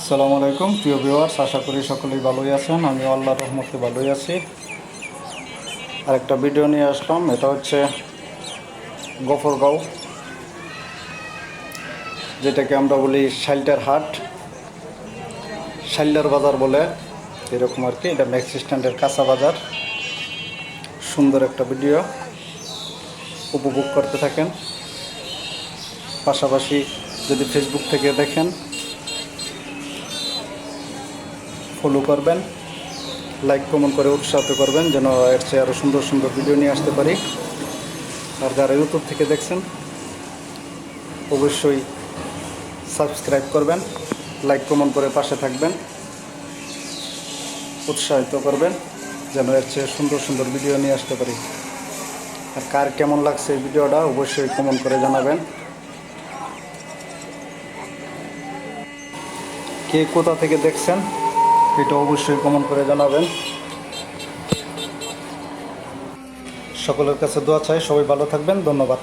আসসালামু আলাইকুম। প্রিয় ভিউয়ার্স, আশা করি সকলেই ভালোই আছেন। আমি আল্লাহর রহমতে ভালোই আছি। আরেকটা ভিডিও নিয়ে আসলাম। এটা হচ্ছে গফরগাঁও, যেটাকে আমরা বলি শাইল্টার হাট। শাইল্ডার বাজার বলে এরকম আর কি। এটা ম্যাক্সি স্ট্যান্ডের কাঁচা বাজার। সুন্দর একটা ভিডিও। উপভোগ করতে থাকেন। পাশাপাশি যদি ফেসবুক থেকে দেখেন ফলো করবেন লাইক কমেন্ট করে উৎসাহিত করবেন যেন এর চেয়ে আরও সুন্দর সুন্দর ভিডিও নিয়ে আসতে পারি। আর যারা ইউটিউব থেকে দেখছেন, অবশ্যই সাবস্ক্রাইব করবেন লাইক কমেন্ট করে পাশে থাকবেন, উৎসাহিত করবেন যেন এর চেয়ে সুন্দর সুন্দর ভিডিও নিয়ে আসতে পারি। আর কার কেমন লাগছে এই ভিডিওটা অবশ্যই কমেন্ট করে জানাবেন। কে কোথা থেকে দেখছেন? এটা অবশ্যই কমেন্ট করে জানাবেন। সকলের কাছে দোয়া চাই সবাই ভালো থাকবেন ধন্যবাদ।